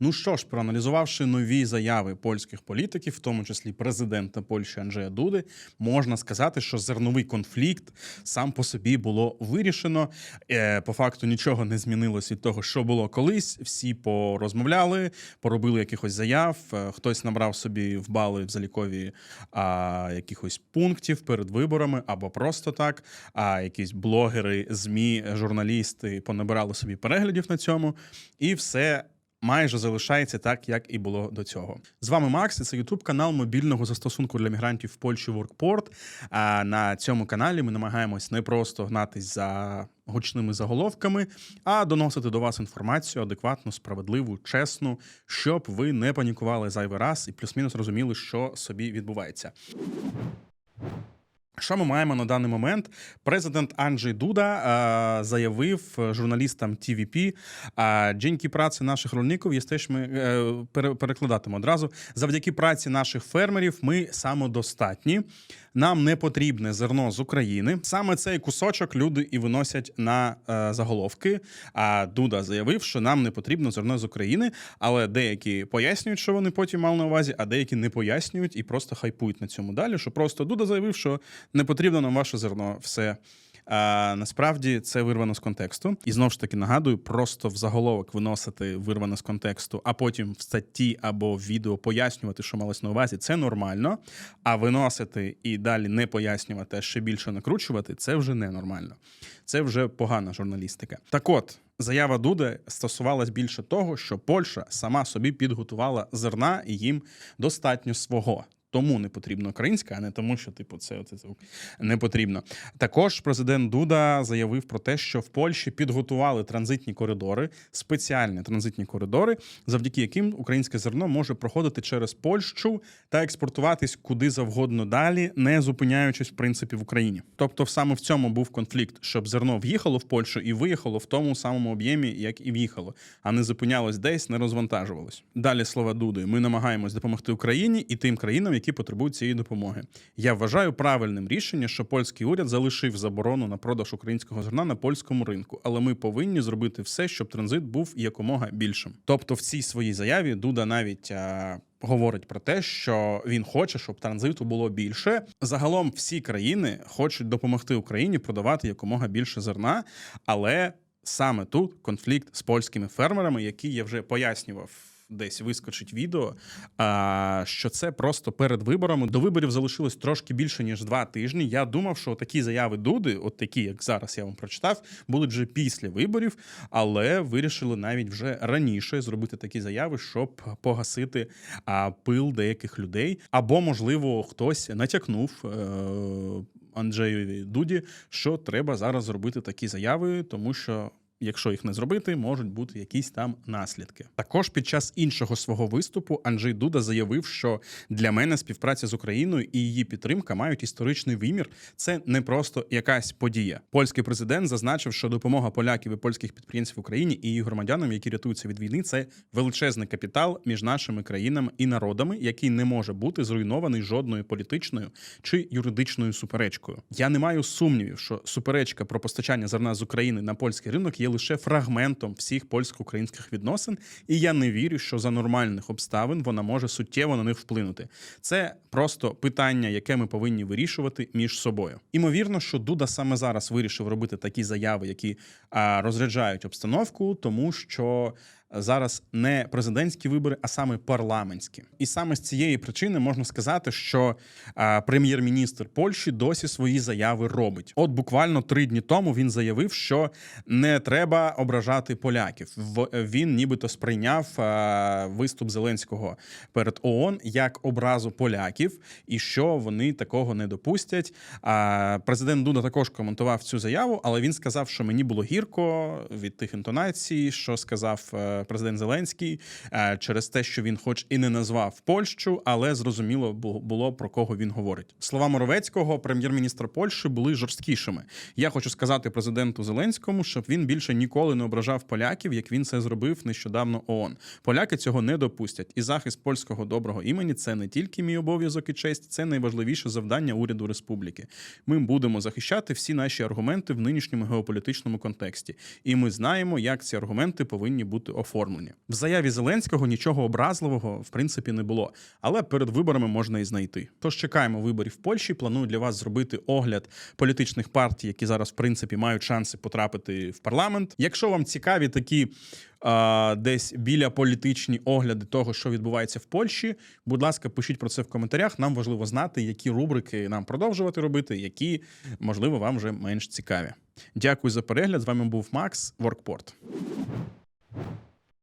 Ну що ж, проаналізувавши нові заяви польських політиків, в тому числі президента Польщі Анджея Дуди, можна сказати, що зерновий конфлікт сам по собі було вирішено. Е, По факту нічого не змінилось від того, що було колись. Всі порозмовляли, поробили якихось заяв. е, Хтось набрав собі в бали в залікові а, якихось пунктів перед виборами, або просто так. А якісь блогери, змі, журналісти понабирали собі переглядів на цьому, і все майже залишається так, як і було до цього. З вами Макс. і Це Ютуб канал мобільного застосунку для мігрантів в Польщі WorkPort. А на цьому каналі ми намагаємось не просто гнатись за гучними заголовками, а доносити до вас інформацію адекватну, справедливу, чесну, щоб ви не панікували зайвий раз і плюс-мінус розуміли, що собі відбувається. Що ми маємо на даний момент? Президент Анджей Дуда е, заявив журналістам TVP, е, «Dzięki праці наших rolników jesteśmy, е, пере- одразу. Завдяки праці наших фермерів ми самодостатні. Нам не потрібне зерно з України. Саме цей кусочок люди і виносять на е, заголовки. А Дуда заявив, що нам не потрібно зерно з України, але деякі пояснюють, що вони потім мали на увазі, а деякі не пояснюють і просто хайпують на цьому далі. Що просто Дуда заявив, що не потрібно нам ваше зерно. Все. А, насправді це вирвано з контексту. І знову ж таки нагадую, просто в заголовок виносити вирвано з контексту, а потім в статті або в відео пояснювати, що малось на увазі, це нормально. А виносити і далі не пояснювати, а ще більше накручувати це вже ненормально. Це вже погана журналістика. Так от. Заява Дуди стосувалась більше того, що Польща сама собі підготувала зерна і їм достатньо свого. Тому не потрібно українська, а не тому, що типу це, це, це не потрібно. Також президент Дуда заявив про те, що в Польщі підготували транзитні коридори, спеціальні транзитні коридори, завдяки яким українське зерно може проходити через Польщу та експортуватись куди завгодно далі, не зупиняючись в принципі в Україні. Тобто, саме в цьому був конфлікт, щоб зерно в'їхало в Польщу і виїхало в тому самому об'ємі, як і в'їхало, а не зупинялось десь, не розвантажувалось. Далі слова Дуди. Ми намагаємось допомогти Україні і тим країнам, які потребують цієї допомоги. Я вважаю правильним рішення, що польський уряд залишив заборону на продаж українського зерна на польському ринку, але ми повинні зробити все, щоб транзит був якомога більшим. Тобто, в цій своїй заяві Дуда навіть. А... Говорить про те, що він хоче, щоб транзиту було більше. Загалом всі країни хочуть допомогти Україні продавати якомога більше зерна, але саме тут конфлікт з польськими фермерами, який я вже пояснював. Десь вискочить відео, а, що це просто перед виборами. До виборів залишилось трошки більше ніж два тижні. Я думав, що такі заяви Дуди, от такі, як зараз я вам прочитав, будуть вже після виборів, але вирішили навіть вже раніше зробити такі заяви, щоб погасити пил деяких людей. Або, можливо, хтось натякнув. Е- Анджеєві Дуді, що треба зараз зробити такі заяви, тому що. Якщо їх не зробити, можуть бути якісь там наслідки. Також під час іншого свого виступу Анджей Дуда заявив, що для мене співпраця з Україною і її підтримка мають історичний вимір. Це не просто якась подія. Польський президент зазначив, що допомога поляків і польських підприємців Україні і її громадянам, які рятуються від війни, це величезний капітал між нашими країнами і народами, який не може бути зруйнований жодною політичною чи юридичною суперечкою. Я не маю сумнівів, що суперечка про постачання зерна з України на польський ринок є лише фрагментом всіх польсько-українських відносин, і я не вірю, що за нормальних обставин вона може суттєво на них вплинути. Це просто питання, яке ми повинні вирішувати між собою. Імовірно, що Дуда саме зараз вирішив робити такі заяви, які розряджають обстановку, тому що. Зараз не президентські вибори, а саме парламентські, і саме з цієї причини можна сказати, що прем'єр-міністр Польщі досі свої заяви робить. От буквально три дні тому він заявив, що не треба ображати поляків. Він нібито сприйняв виступ Зеленського перед ООН як образу поляків, і що вони такого не допустять. Президент Дуда також коментував цю заяву, але він сказав, що мені було гірко від тих інтонацій, що сказав е, президент Зеленський е, через те, що він, хоч і не назвав Польщу, але зрозуміло було про кого він говорить. Слова Моровецького, прем'єр-міністра Польщі, були жорсткішими. Я хочу сказати президенту Зеленському, щоб він більше ніколи не ображав поляків, як він це зробив нещодавно ООН. Поляки цього не допустять. І захист польського доброго імені це не тільки мій обов'язок і честь, це найважливіше завдання уряду республіки. Ми будемо захищати всі наші аргументи в нинішньому геополітичному контексті, і ми знаємо, як ці аргументи повинні бути оформлені. Оформлені. В заяві Зеленського нічого образливого в принципі не було, але перед виборами можна і знайти. Тож чекаємо виборів в Польщі. Планую для вас зробити огляд політичних партій, які зараз в принципі мають шанси потрапити в парламент. Якщо вам цікаві такі десь біля політичні огляди того, що відбувається в Польщі. Будь ласка, пишіть про це в коментарях. Нам важливо знати, які рубрики нам продовжувати робити, які можливо вам вже менш цікаві. Дякую за перегляд. З вами був Макс Воркпорт.